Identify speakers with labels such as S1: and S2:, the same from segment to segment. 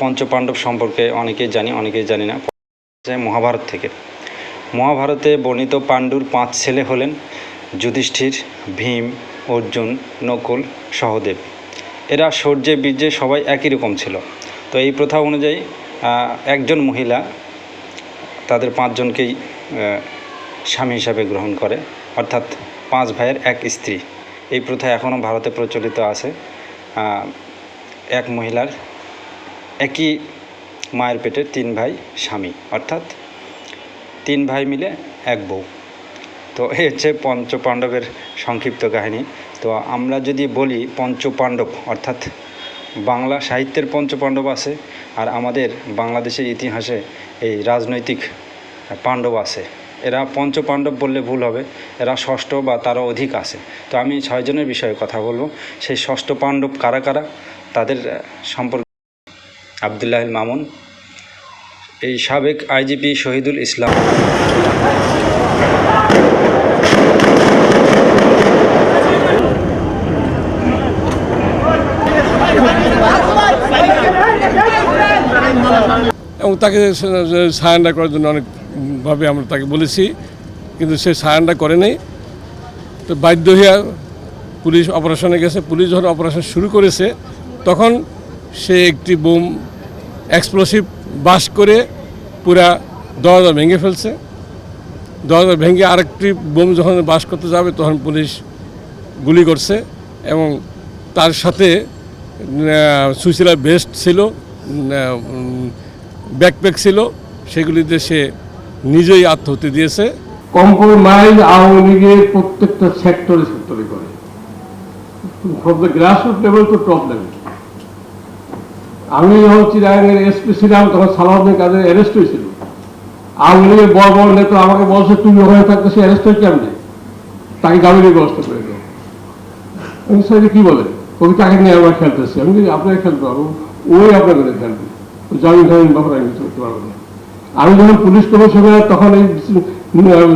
S1: পঞ্চপাণ্ডব সম্পর্কে অনেকেই জানি অনেকেই জানি না। মহাভারত থেকে। মহাভারতে বর্ণিত পাণ্ডুর পাঁচ ছেলে হলেন যুধিষ্ঠির, ভীম, অর্জুন, নকুল, সহদেব। এরা শৌর্যে বীর্যে সবাই একই রকম ছিল। তো এই প্রথা অনুযায়ী একজন মহিলা তাদের পাঁচজনকেই স্বামী হিসাবে গ্রহণ করে। অর্থাৎ পাঁচ ভাইয়ের এক স্ত্রী। এই প্রথা এখনও ভারতে প্রচলিত আছে। এক মহিলার একই মায়ের পেটে তিন ভাই স্বামী, অর্থাৎ তিন ভাই মিলে এক বউ। তো এই হচ্ছে পঞ্চপাণ্ডবের সংক্ষিপ্ত কাহিনী। তো আমরা যদি বলি পঞ্চপাণ্ডব, অর্থাৎ বাংলা সাহিত্যের পঞ্চপাণ্ডব আছে আর আমাদের বাংলাদেশের ইতিহাসে এই রাজনৈতিক পাণ্ডব আছে। এরা পঞ্চপাণ্ডব বললে ভুল হবে, এরা ষষ্ঠ বা তারও অধিক আছে। তো আমি ছয়জনের বিষয়ে কথা বলব। সেই ষষ্ঠ পাণ্ডব কারা কারা, তাদের সম্পর্কে আবদুল্লাহ মামুন, এই সাবেক আইজিপি শহীদুল ইসলাম।
S2: এবং তাকে সারেন্ডার করার জন্য অনেকভাবে আমরা তাকে বলেছি, কিন্তু সে সারেন্ডার করে নাই। তো বাধ্য হইয়া পুলিশ অপারেশনে গেছে। পুলিশ যখন অপারেশন শুরু করেছে, তখন সে একটি বোম এক্সপ্লোসিভ বাস করে পুরা দরজা ভেঙে ফেলছে। দরজা ভেঙে আরেকটি বোম যখন বাস করতে যাবে, তখন পুলিশ গুলি করছে এবং তার সাথে সুইসিলার বেস্ট ছিল ব্যাকপ্যাক ছিল, সেগুলিতে সে নিজেই আত্মহত্যা দিয়েছে।
S3: কম্প্রোমাইজ আওয়ামী লীগের প্রত্যেকটা সেক্টরে সেক্টরে করে। From the level to top level আমি যখন চিরাঙের এসপি ছিলাম তখন সালাউদ্দিন কাদের অ্যারেস্ট হয়েছিল। আওয়ামী লীগের বড় বড় নেতা আমাকে বলছে তুমি ওখানে থাকতে সে অ্যারেস্ট হয়ে কেমনি? তাকে জামিনের ব্যবস্থা করে দেবো আমি বলে? ওকে তাকে নিয়ে আমরা খেলতেছি? আমি বলি, আপনাকে খেলতে পারব ওই আপনাকে খেলবে জামিন টামিন ব্যাপারে আমি কিছু করতে পারব না। আমি যখন পুলিশ কমিশনার তখন এই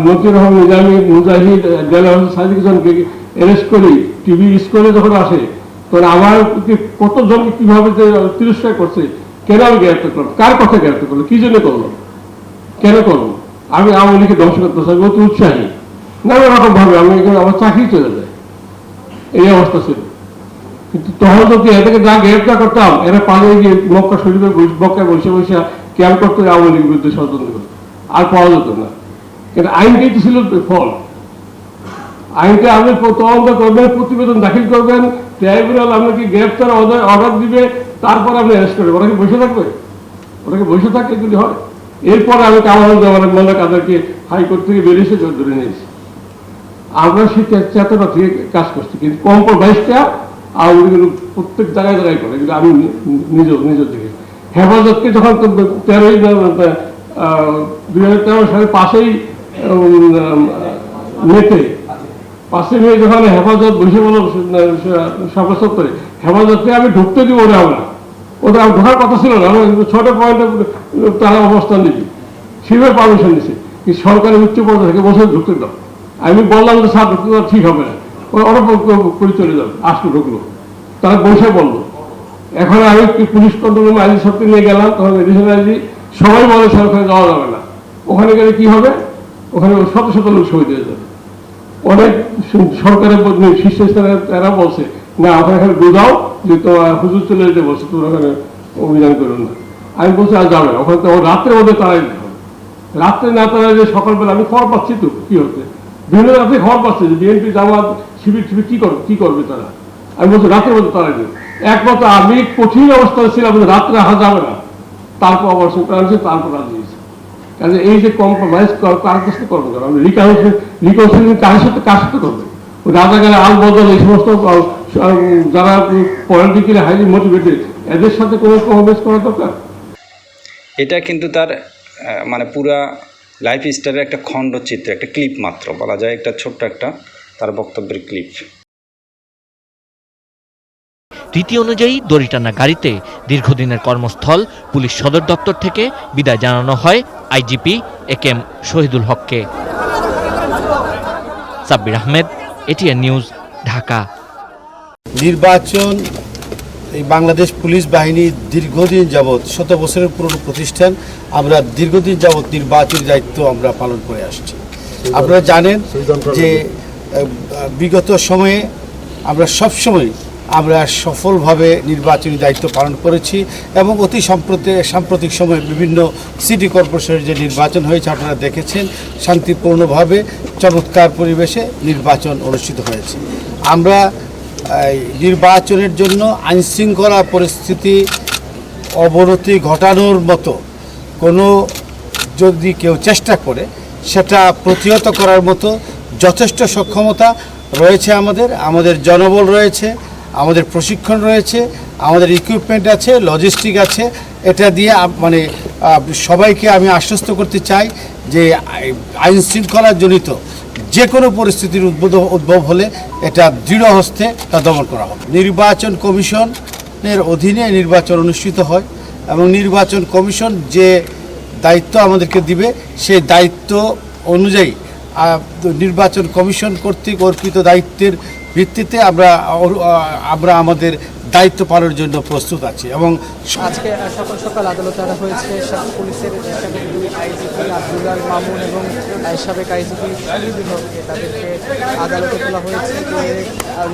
S3: নতুন রহমান নিজামী মুজাহিদ দেলাল সাদিকজনকে অ্যারেস্ট করি টিভি স্কুলে যখন আসে তখন আমার কীভাবে যে তিরস্কার করছে, কেন আমি করলাম? কার কথা করল কি জন্য করল কেন করব আমি আওয়ামী লীগকে ধ্বংস করতে চাই অতি উৎসাহী। আমি এখানে আমার চাকরি চলে যায়। এই অবস্থা ছিল। কিন্তু তখন যদি এদেরকে না গ্রেপ্তার করতাম, এরা পালিয়ে গিয়ে মক্কা শরীফে মক্কায় বসে বসে ক্যাম্প করতে আওয়ামী লীগের বিরুদ্ধে ষড়যন্ত্র আর পাওয়া যেত না। কিন্তু আইনটাই তো ছিল ফল। আইনটা আপনি তদন্ত করবেন, প্রতিবেদন দাখিল করবেন, ট্রাইব্যুনাল আপনাকে গ্রেপ্তার অর্ডার দিবে, তারপর আপনি অ্যারেস্ট করবেন। ওরা কি বসে থাকবে? ওটাকে বসে থাকলে এগুলি হয়? এরপরে আমি দেওয়ার মোল্লা কাদেরকে হাইকোর্ট থেকে বেরিয়েছে ধরে নিয়েছি। আমরা সেই চেতনা থেকে কাজ করছি, কিন্তু কম্প্রোমাইজটা আওয়ামী লীগের প্রত্যেক জায়গায় জায়গায় করে, কিন্তু আমি নিজ নিজ থেকে হেফাজতকে যখন তেরোই দুই হাজার তেরো সালে পাশেই মেতে পাশে মেয়ে যখন হেফাজত বসে বলো সাব্যস্ত করে, হেফাজতকে আমি ঢুকতে দিব ওরা আমরা। ওদের আমার ঢোকার কথা ছিল না ছোট পয়েন্টে তারা অবস্থান নিবি সেভাবে পারমিশন দিছে কি সরকারি উচ্চ পর্যায়ে থেকে বসে ঢুকতে দাও। আমি বললাম যে, স্যার, ঢুকতে ঠিক হবে না। ওরা করে চলে যাবে, আসলো, ঢুকলো। তারা বসে বলল। এখন আমি পুলিশ কন্ট্রোল আইজি সবকে নিয়ে গেলাম তখন এডিশনাল আইজি সবাই বলে সরকারে যাওয়া যাবে না। ওখানে গেলে কি হবে? ওখানে শত শত লোক শহীদ হয়ে যাবে। অনেক সরকারের ব- শীর্ষস্থানে তারা বলছে, না ওখানে এখানে বোঝাও যে তোমার হুজুর চলে যেতে বলছে তোমরা ওখানে অভিযান করো না। আমি বলছি, আর যাবে ওখানে তো রাত্রে ওদের তারাই রাত্রে না তারা যে সকালবেলা, আমি খবর পাচ্ছি তো, কি হচ্ছে? বিভিন্ন রাত্রে খবর পাচ্ছে যে বিএনপি জামাত, শিবির শিবির কি করবে কি করবে তারা? আমি বলছি, রাত্রে মধ্যে তারাই দেবে একমাত্র আমি কঠিন অবস্থায় ছিলাম রাত্রে যাবে না। তারপর অবশ্য করেছে তারপর রাজি কাজে এই যে কম্প্রোমাইজ কার কাছ করবে? কারণ রিকনসিলিং রিকনসিলিং কার সাথে কার সাথে করবে? ওই রাজাকারের আল বদল, এই সমস্ত যারা পলিটিক্যালি হাইলি মোটিভেটেড এদের সাথে কোনো কম্প্রোমাইজ করা দরকার?
S1: এটা কিন্তু তার মানে পুরা লাইফ স্টাইলের একটা খণ্ডচিত্র একটা ক্লিপ মাত্র। বলা যায় একটা ছোট্ট একটা, তার বক্তব্যের ক্লিপ
S4: রীতি অনুযায়ী দড়িটানা গাড়িতে দীর্ঘদিনের কর্মস্থল পুলিশ সদর দপ্তর থেকে বিদায় জানানো হয় IGP A K M Shahidul হককে। Sabbir Ahmed ATN News Dhaka.
S5: নির্বাচন এই বাংলাদেশ পুলিশ বাহিনী দীর্ঘদিন যাবৎ শত বছরের পুরনো প্রতিষ্ঠান আমরা দীর্ঘদিন যাবৎ নির্বাচনী দায়িত্ব আমরা পালন করে আসছি। আপনারা জানেন যে বিগত সময়ে আমরা সবসময় আমরা সফলভাবে নির্বাচনী দায়িত্ব পালন করেছি এবং অতি সম্প্রতি সাম্প্রতিক সময়ে বিভিন্ন সিটি কর্পোরেশনের যে নির্বাচন হয়েছে আপনারা দেখেছেন, শান্তিপূর্ণভাবে চমৎকার পরিবেশে নির্বাচন অনুষ্ঠিত হয়েছে। আমরা নির্বাচনের জন্য আইনশৃঙ্খলা পরিস্থিতি অবনতি ঘটানোর মতো কোনো যদি কেউ চেষ্টা করে, সেটা প্রতিহত করার মতো যথেষ্ট সক্ষমতা রয়েছে আমাদের আমাদের জনবল রয়েছে আমাদের প্রশিক্ষণ রয়েছে, আমাদের ইকুইপমেন্ট আছে লজিস্টিক আছে। এটা দিয়ে মানে সবাইকে আমি আশ্বস্ত করতে চাই যে আইন শৃঙ্খলা জনিত যে কোনো পরিস্থিতির উদ্বোধ, উদ্ভব হলে এটা দৃঢ় হস্তে তা দমন করা হবে নির্বাচন কমিশনের অধীনে নির্বাচন অনুষ্ঠিত হয় এবং নির্বাচন কমিশন যে দায়িত্ব আমাদেরকে দিবে, সেই দায়িত্ব অনুযায়ী নির্বাচন কমিশন কর্তৃক অর্পিত দায়িত্বের ভিত্তিতে আমরা আমরা আমাদের দায়িত্ব পালনের জন্য প্রস্তুত আছে এবং
S6: আজকে সকাল সকাল আদালতে আনা হয়েছে পুলিশের দুই আইজিপি আব্দুল্লাল মামুন এবং সাবেক আইজিপি হককে তাদেরকে আদালতে তোলা হয়েছে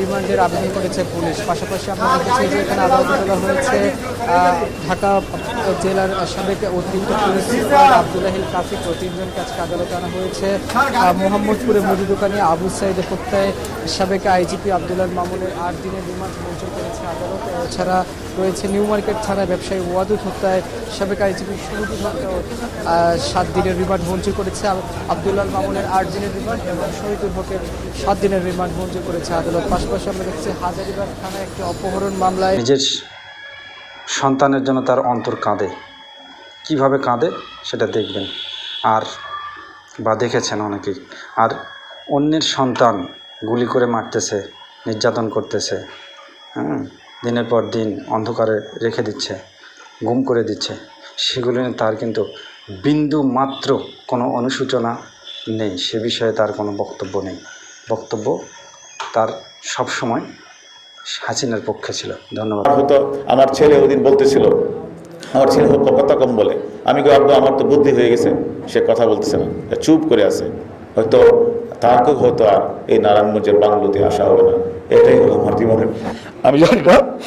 S6: রিমান্ডের আবেদন করেছে পুলিশ। পাশাপাশি আমরা দেখেছি যে এখানে আদালতে তোলা হয়েছে ঢাকা জেলার সাবেক অতিরিক্ত পুলিশ সুপার আবদুল্লাহিল কাফিক ও তিনজনকে আজকে আদালতে আনা হয়েছে। মোহাম্মদপুরে মুদি দোকানে আবু সাইদের হত্যায় সাবেক আইজিপি আবদুল্লাল মামুনের আট দিনের রিমান্ড মঞ্জুর করেছে আদালত। এছাড়া রয়েছে নিউ মার্কেট থানায় ব্যবসায়ী ওয়াদুদ হত্যায় সাবেক শহীদুল হককেও আহ, সাত দিনের রিমান্ড মঞ্জুর করেছে আব- আবদুল্লাল মামুনের আট দিনের রিমান্ড এবং শহীদুল হকের সাত দিনের রিমান্ড মঞ্জুর করেছে আদালত। পাশাপাশি আমরা দেখছি হাজারিবাগ থানায় একটি অপহরণ মামলায়
S1: নিজের সন্তানের জন্য তার অন্তর কাঁদে। কীভাবে কাঁদে সেটা দেখবেন। আর বা দেখেছেন অনেকেই। আর অন্যের সন্তান গুলি করে মারতেছে নির্যাতন করতেছে হুম, দিনের পর দিন অন্ধকারে রেখে দিচ্ছে, গুম করে দিচ্ছে। সেগুলো নিয়ে তার কিন্তু বিন্দু মাত্র কোনো অনুসূচনা নেই। সে বিষয়ে তার কোনো বক্তব্য নেই। বক্তব্য তার সবসময় হাসিনার পক্ষে ছিল। ধন্যবাদ।
S7: হয়তো আমার ছেলে ওদিন বলতেছিল, আমার ছেলে হোক কথা কম বলে। আমি আব্বু, আমার তো বুদ্ধি হয়ে গেছে। সে কথা বলতেছে না। চুপ করে আছে। হয়তো তাকেও হয়তো আর এই নারায়ণগঞ্জের বাংলোতে আসা হবে না। este es Don Martín Borrero. A
S8: mí yo ya, ¿no?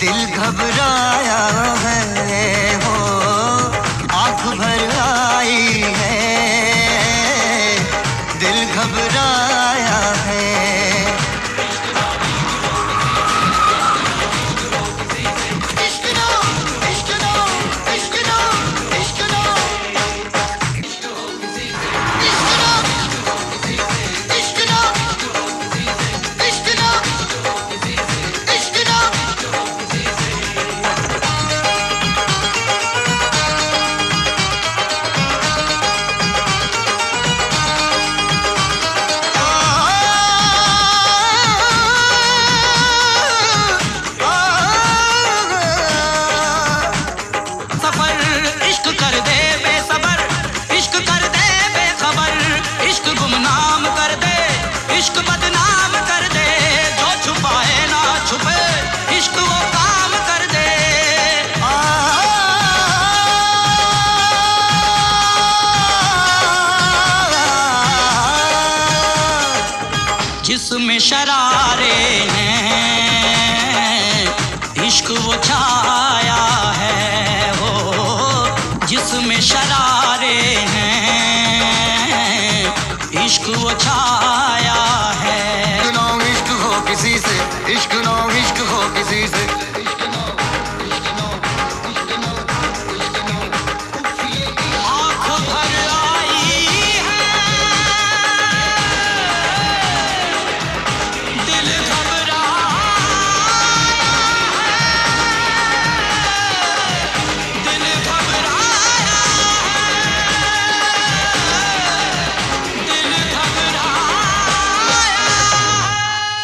S8: दिल घबराया है। शरारे हैं इश्क वो छाया है वो जिसमें शरारे हैं इश्क वो छाया